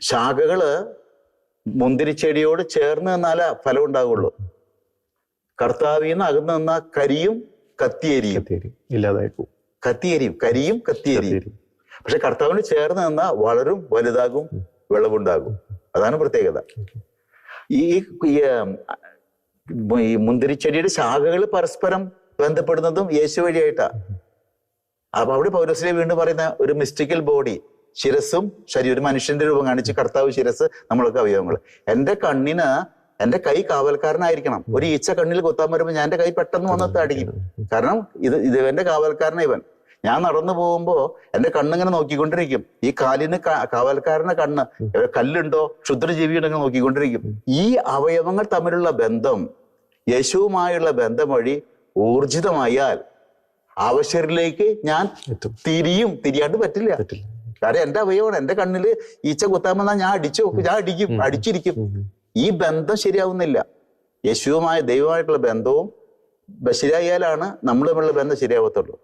ശാഖകൾ മുന്തിരിച്ചെടിയോട് ചേർന്ന് നിന്നാലേ ഫലം ഉണ്ടാകുള്ളൂ കർത്താവിൽ നിന്ന് അകന്നു നിന്ന കരിയും കത്തിയേരിയും. കത്തിയേരി ഇല്ലാതായി പോകും. കത്തിയേരിയും കരിയും കത്തിയേരിയും. കത്തിയേരി. പക്ഷെ കർത്താവിന് ചേർന്ന് നിന്ന വളരും വലുതാകും വിളവുണ്ടാകും. അതാണ് പ്രത്യേകത. ഈ ഈ മുന്തിരിച്ചെടിയുടെ ശാഖകൾ പരസ്പരം ബന്ധപ്പെടുന്നതും യേശു വഴിയായിട്ടാ. അപ്പൊ അവിടെ പൗരസ്ലി വീണ്ടും പറയുന്ന ഒരു മിസ്റ്റിക്കൽ ബോഡി ശിരസും ശരീരം ഒരു മനുഷ്യന്റെ രൂപം കാണിച്ച് കർത്താവ് ശിരസ് നമ്മളൊക്കെ അവയവങ്ങൾ എന്റെ കണ്ണിന് എന്റെ കൈ കാവൽക്കാരനായിരിക്കണം. ഒരു ഈച്ച കണ്ണിൽ കൊത്താൻ വരുമ്പോൾ ഞാൻ എന്റെ കൈ പെട്ടെന്ന് വന്ന് അടിക്കും കാരണം ഇത് ഇത് എന്റെ കാവൽക്കാരനാ ഇവൻ. ഞാൻ നടന്നു പോകുമ്പോ എന്റെ കണ്ണിങ്ങനെ നോക്കിക്കൊണ്ടിരിക്കും. ഈ കാലിന് കാവൽക്കാരനെ കാവൽക്കാരന്റെ കണ്ണ് കല്ലുണ്ടോ ക്ഷുദ്രജീവിയുണ്ടെങ്കിൽ നോക്കിക്കൊണ്ടിരിക്കും. ഈ അവയവങ്ങൾ തമ്മിലുള്ള ബന്ധം യേശുവുമായുള്ള ബന്ധം വഴി ഊർജിതമായാൽ ആവശ്യരിലേക്ക് ഞാൻ തിരിയും. തിരിയാണ്ട് പറ്റില്ല. പറ്റില്ല. കാരണം എന്റെ അവയവമാണ് എന്റെ കണ്ണിൽ ഈച്ച കുത്താൻ വന്നാൽ ഞാൻ അടിച്ചു ഞാൻ അടിക്കും അടിച്ചിരിക്കും. ഈ ബന്ധം ശരിയാവുന്നില്ല. യേശുവുമായ ദൈവമായിട്ടുള്ള ബന്ധവും ശരിയായാലാണ് നമ്മൾ തമ്മിലുള്ള ബന്ധം ശരിയാവത്തുള്ളൂ.